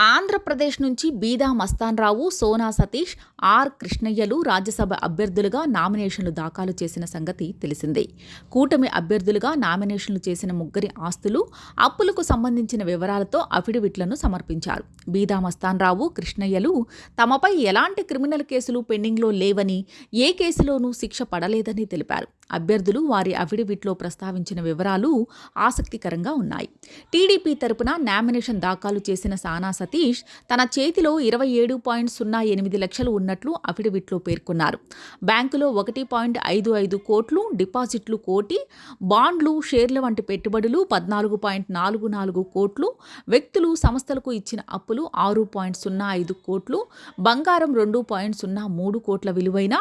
ఆంధ్రప్రదేశ్ నుంచి బీదా మస్తాన్ రావు సోనా సతీష్ ఆర్ కృష్ణయ్యలు రాజ్యసభ అభ్యర్థులుగా నామినేషన్లు దాఖలు చేసిన సంగతి తెలిసిందే. కూటమి అభ్యర్థులుగా నామినేషన్లు చేసిన ముగ్గురి ఆస్తులు అప్పులకు సంబంధించిన వివరాలతో అఫిడవిట్లను సమర్పించారు. బీదా మస్తాన్ రావు కృష్ణయ్యలు తమపై ఎలాంటి క్రిమినల్ కేసులు పెండింగ్లో లేవని ఏ కేసులోనూ శిక్ష పడలేదని తెలిపారు. అభ్యర్థులు వారి అఫిడవిట్లో ప్రస్తావించిన వివరాలు ఆసక్తికరంగా ఉన్నాయి. టీడీపీ తరపున నామినేషన్ దాఖలు చేసిన సానా సతీష్ తన చేతిలో ఇరవై ఏడు పాయింట్ సున్నా ఎనిమిది లక్షలు ఉన్నట్లు అఫిడవిట్లో పేర్కొన్నారు. బ్యాంకులో ఒకటి పాయింట్ ఐదు ఐదు కోట్లు డిపాజిట్లు కోటి బాండ్లు షేర్ల వంటి పెట్టుబడులు పద్నాలుగు పాయింట్ నాలుగు నాలుగు కోట్లు వ్యక్తులు సంస్థలకు ఇచ్చిన అప్పులు ఆరు పాయింట్ సున్నా ఐదు కోట్లు బంగారం రెండు పాయింట్ సున్నా మూడు కోట్ల విలువైన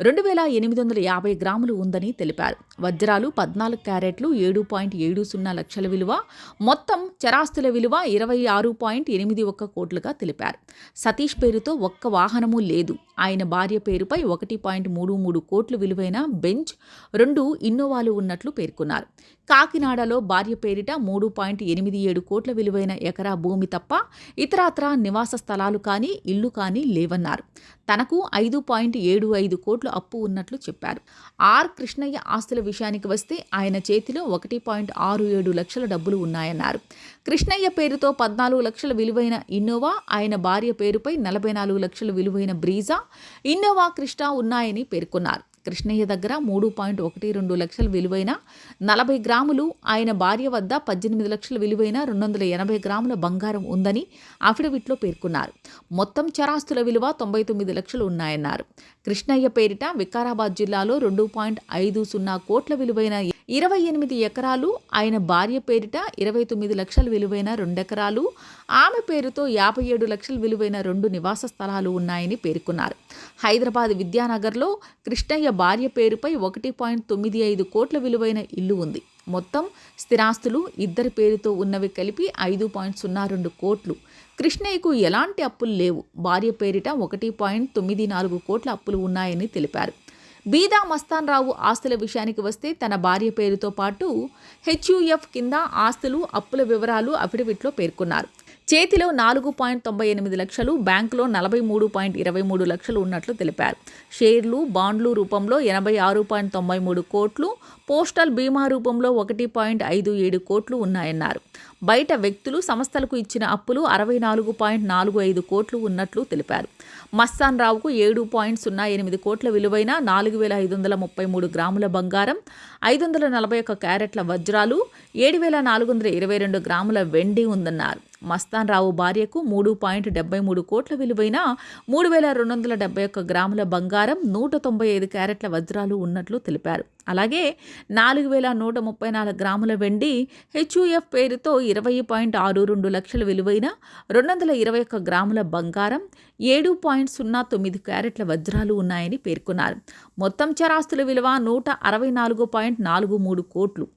రెండు వేల ఎనిమిది వందల యాభై గ్రాములు ఉందని తెలిపారు. వజ్రాలు పద్నాలుగు క్యారెట్లు ఏడు పాయింట్ ఏడు సున్నా లక్షల విలువ మొత్తం చరాస్తుల విలువ ఇరవై ఆరు పాయింట్ ఎనిమిది ఒక్క కోట్లుగా తెలిపారు. సతీష్ పేరుతో ఒక్క వాహనము లేదు. ఆయన భార్య పేరుపై ఒకటి పాయింట్ మూడు మూడు కోట్లు విలువైన బెంచ్ రెండు ఇన్నోవాలు ఉన్నట్లు పేర్కొన్నారు. కాకినాడలో భార్య పేరిట మూడు పాయింట్ ఎనిమిది ఏడు కోట్ల విలువైన ఎకరా భూమి తప్ప ఇతరత్రా నివాస స్థలాలు కానీ ఇల్లు కానీ లేవన్నారు. తనకు ఐదు పాయింట్ ఏడు ఐదు కోట్లు అప్పు ఉన్నట్లు చెప్పారు. ఆర్. కృష్ణయ్య ఆస్తుల విషయానికి వస్తే ఆయన చేతిలో ఒకటి పాయింట్ ఆరు ఏడు లక్షల డబ్బులు ఉన్నాయన్నారు. కృష్ణయ్య పేరుతో పద్నాలుగు లక్షల విలువైన ఇన్నోవా ఆయన భార్య పేరుపై నలభై నాలుగు లక్షల విలువైన బ్రీజా ఇన్నోవా కృష్ణ ఉన్నాయని పేర్కొన్నారు. కృష్ణయ్య దగ్గర మూడు పాయింట్ ఒకటి రెండు లక్షల విలువైన నలభై గ్రాములు ఆయన భార్య వద్ద పద్దెనిమిది లక్షల విలువైన రెండు వందల ఎనభై గ్రాముల బంగారం ఉందని అఫిడవిట్లో పేర్కొన్నారు. మొత్తం చరాస్తుల విలువ తొంభై తొమ్మిది లక్షలు ఉన్నాయన్నారు. కృష్ణయ్య పేరిట వికారాబాద్ జిల్లాలో రెండు పాయింట్ ఐదు సున్నా కోట్ల విలువైన ఇరవై ఎనిమిది ఎకరాలు ఆయన భార్య పేరిట ఇరవై తొమ్మిది లక్షల విలువైన రెండెకరాలు ఆమె పేరుతో యాభై ఏడు లక్షల విలువైన రెండు నివాస స్థలాలు ఉన్నాయని పేర్కొన్నారు. హైదరాబాద్ విద్యానగర్లో కృష్ణయ్య భార్య పేరుపై ఒకటి పాయింట్ తొమ్మిది ఐదు కోట్ల విలువైన ఇల్లు ఉంది. మొత్తం స్థిరాస్తులు ఇద్దరి పేరుతో ఉన్నవి కలిపి ఐదు పాయింట్ సున్నా రెండు కోట్లు. కృష్ణయ్యకు ఎలాంటి అప్పులు లేవు. భార్య పేరిట ఒకటి పాయింట్ తొమ్మిది నాలుగు కోట్ల అప్పులు ఉన్నాయని తెలిపారు. బీదా మస్తాన్ రావు ఆస్తుల విషయానికి వస్తే తన భార్య పేరుతో పాటు హెచ్యుఎఫ్ కింద ఆస్తులు అప్పుల వివరాలు అఫిడవిట్లో పేర్కొన్నారు. చేతిలో నాలుగు పాయింట్ తొంభై ఎనిమిది లక్షలు బ్యాంకులో నలభై మూడు పాయింట్ ఇరవై మూడు లక్షలు ఉన్నట్లు తెలిపారు. షేర్లు బాండ్లు రూపంలో ఎనభై ఆరు పాయింట్ తొంభై మూడు కోట్లు పోస్టల్ బీమా రూపంలో ఒకటి పాయింట్ ఐదు ఏడు కోట్లు ఉన్నాయన్నారు. బయట వ్యక్తులు సంస్థలకు ఇచ్చిన అప్పులు అరవై నాలుగు పాయింట్ నాలుగు ఐదు కోట్లు ఉన్నట్లు తెలిపారు. మస్తాన్ రావుకు ఏడు పాయింట్ సున్నా ఎనిమిది కోట్ల విలువైన నాలుగు వేల ఐదు వందల ముప్పై మూడు గ్రాముల బంగారం ఐదు వందల నలభై ఒక్క క్యారెట్ల వజ్రాలు ఏడు వేల నాలుగు వందల ఇరవై రెండు గ్రాముల వెండి ఉందన్నారు. మస్తాన్ రావు భార్యకు మూడు పాయింట్ డెబ్బై మూడు కోట్ల విలువైన మూడు వేల రెండు వందల డెబ్బై ఒక్క గ్రాముల బంగారం నూట తొంభై ఐదు క్యారెట్ల వజ్రాలు ఉన్నట్లు తెలిపారు. అలాగే నాలుగు వేల నూట ముప్పై నాలుగు గ్రాముల వెండి హెచ్యుఎఫ్ పేరుతో ఇరవై పాయింట్ ఆరు రెండు లక్షల విలువైన రెండు వందల ఇరవై ఒక్క గ్రాముల బంగారం ఏడు పాయింట్ సున్నా తొమ్మిది క్యారెట్ల వజ్రాలు ఉన్నాయని పేర్కొన్నారు. మొత్తం చరాస్తుల విలువ నూట అరవై నాలుగు పాయింట్ నాలుగు మూడు కోట్లు.